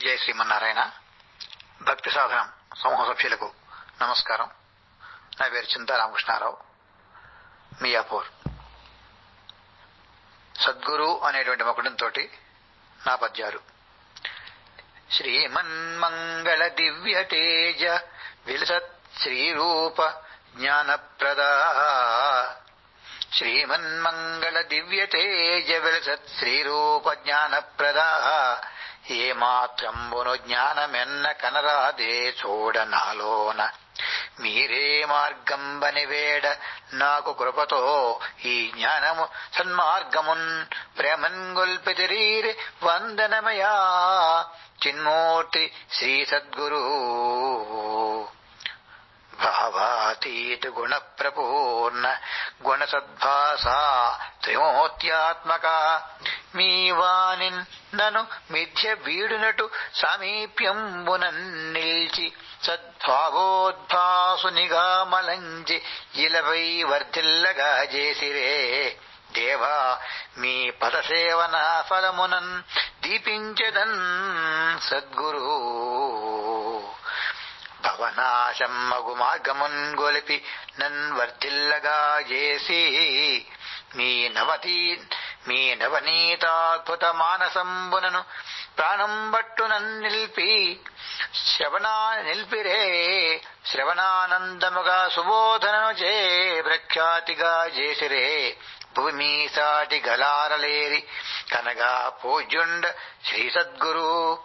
జై శ్రీమన్నారాయణ. భక్తి సాధనం సమూహ సభ్యులకు నమస్కారం. నా పేరు చింతా రామకృష్ణారావు మియాపూర్. సద్గురు అనేటువంటి మకుడంతో నా పద్యాలు. శ్రీమన్మంగళ దివ్య తేజ విలసత్ శ్రీరూప జ్ఞానప్రదా. శ్రీమన్మంగళ దివ్య తేజ విలసత్ శ్రీరూప జ్ఞానప్రదా. ఏమాత్రంబును జ్ఞానమెన్న కనరాదే చూడ నాలోన మీరే మార్గంబని వేడ నాకు కృపతో ఈ జ్ఞానము సన్మార్గమున్ ప్రేమన్ గొల్పితిరీరి వందనమయా. చిన్మూర్తి శ్రీ సద్గురు. భావాతీత గుణ ప్రపూర్ణ గుణ సద్భాసా త్రిమూర్త్యాత్మక మీ వాణిన్ నను మిథ్య వీడునటు సమీప్యంబునన్ నిల్చి. సద్భావోద్భాసునిగా మలంచి ఇలపై వర్ధిల్లగా చేసిరే. దేవా మీ పదసేవన ఫలమునన్ దీపించదన్ సద్గురు. భవనాశం మగు మార్గమున్ గొలిపి నన్ వర్ధిల్లగా చేసి. మీ నవతీ మీ నవనీతాద్భుత మానసంబునను ప్రాణం బట్టు నిల్పి శ్రవణా నిల్పిరే శ్రవణానందముగా సుబోధనను చే ప్రఖ్యాతిగా చేసిరే. భూమి సాటి గలారలేరి కనగా పూజ్యుండ శ్రీ సద్గురు.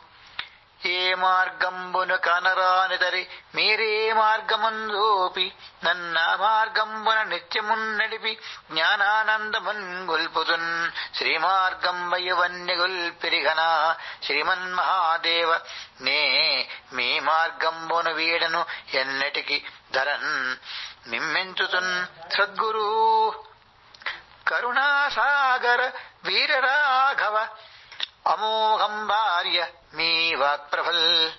ఏ మార్గంబును కనరానిదరి మీరే మార్గముందోపి నన్న మార్గంబున నిత్యమున్ నడిపి జ్ఞానానందమున్ గొల్పుతున్. శ్రీమార్గంబయ్యవన్య గొల్పిరిగన. శ్రీమన్ మహాదేవ నే మీ మార్గంబును వీడను ఎన్నటికి ధరన్. నిమ్మెంచుతున్ సద్గురు కరుణాసాగర వీరరాఘవ అమోఘం భార్య మీ వాక్ప్రఫల్.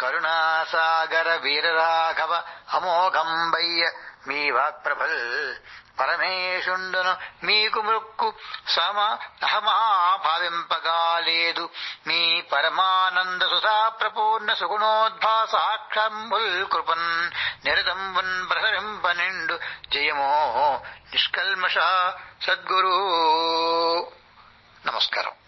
కరుణాసాగర వీరరాఘవ అమోఘం అమోఘంబయ్య మీ వాక్ప్రభల్ పరమేశుండును మీకు మృక్కు సమ భావింపగాలేదు మీ పరమానంద సుధా ప్రపూర్ణ సుగుణోద్భాసాక్షంబుల్ కృపన్ నిరతంబున్ ప్రసరింపనిండు జయమో నిష్కల్మష సద్గురు. నమస్కారం.